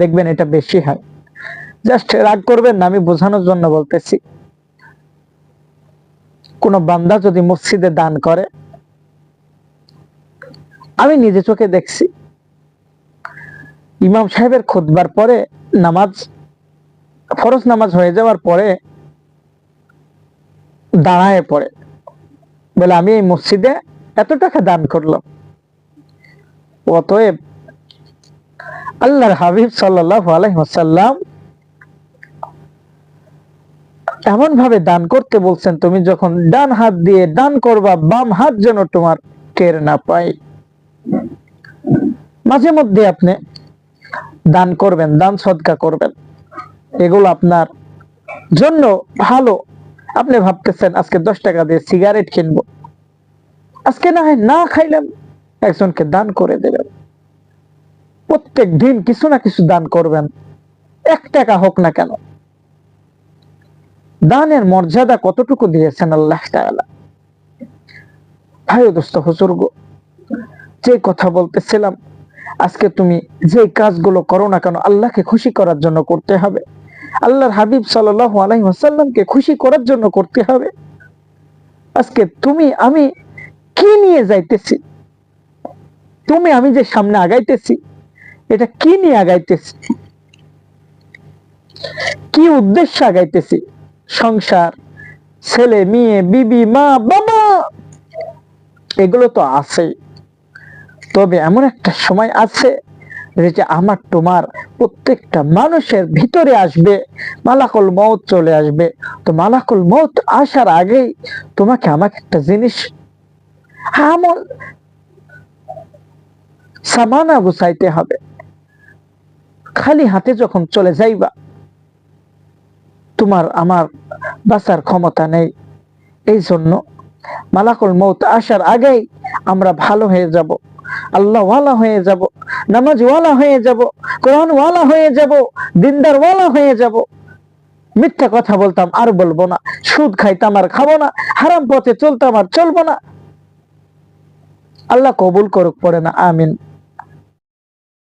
দেখবেন এটা বেশি হয়। জাস্ট রাগ করবেন না, আমি বোঝানোর জন্য বলতেছি। কোন বান্দা যদি মসজিদে দান করে, আমি নিজে চোখে দেখছি। ইমাম সাহেবের খুতবার পরে নামাজ, ফরজ নামাজ হয়ে যাওয়ার পরে দাঁড়ায় পড়ে। বলে, আমি এই মসজিদে এত টাকা দান করলাম। অতএব আল্লাহর হাবিব সাল্লাহ আলাইসাল্লাম এমন ভাবে দান করতে বলছেন, তুমি যখন ডান হাত দিয়ে দান করবা, বাম হাত যেন তোমার টের না পাই মাঝে মধ্যে আপনি দান করবেন, দান সদকা করবেন। এগুলো আপনার জন্য ভালো। আপনি ভাবতেছেন, আজকে দশ টাকা দিয়ে সিগারেট কিনবো। আজকে না হয় না খাইলাম একজনকে দান করে দেবেন। প্রত্যেক দিন কিছু না কিছু দান করবেন। এক টাকা হোক না কেন। দানের মর্যাদা কতটুকু দিয়েছেন আল্লাহ ভাই দোস্ত, হুজুর গো, যে কথা বলতেছিলাম, আজকে তুমি যে কাজগুলো করো না কেন, আল্লাহকে খুশি করার জন্য করতে হবে। আল্লাহর হাবিব সাল্লাল্লাহু আলাইহি খুশি করার জন্য করতে হবে। আজকে তুমি, আমি কি নিয়ে যাইতেছি? তুমি আমি যে সামনে আগাইতেছি এটা কি নিয়ে আগাইতেছি? কি উদ্দেশ্য আগাইতেছি? সংসার, ছেলে, মেয়ে, বিবি, মা, বাবা, এগুলো তো আছেই তবে এমন একটা সময় আছে যে আমার তোমার প্রত্যেকটা মানুষের ভিতরে আসবে, মালাকুল মত চলে আসবে। তো মালাকুল মত আসার আগেই তোমাকে আমাকে একটা জিনিস, আমল, সামানা গুছাইতে হবে। খালি হাতে যখন চলে যাইবা, তোমার আমার বাঁচার ক্ষমতা নেই। এই জন্য মালাকুল মৌত আসার আগেই আমরা ভালো হয়ে যাব আল্লাহ ওয়ালা হয়ে যাব নামাজ ওয়ালা হয়ে যাব কোরআন ওয়ালা হয়ে যাব দিনদার ওয়ালা হয়ে যাব। মিথ্যা কথা বলতাম আর বলব না। সুদ খাইতাম আর খাব না। হারাম পথে চলতাম আর চলবো না। আল্লাহ কবুল করুক পড়ে না, আমিন।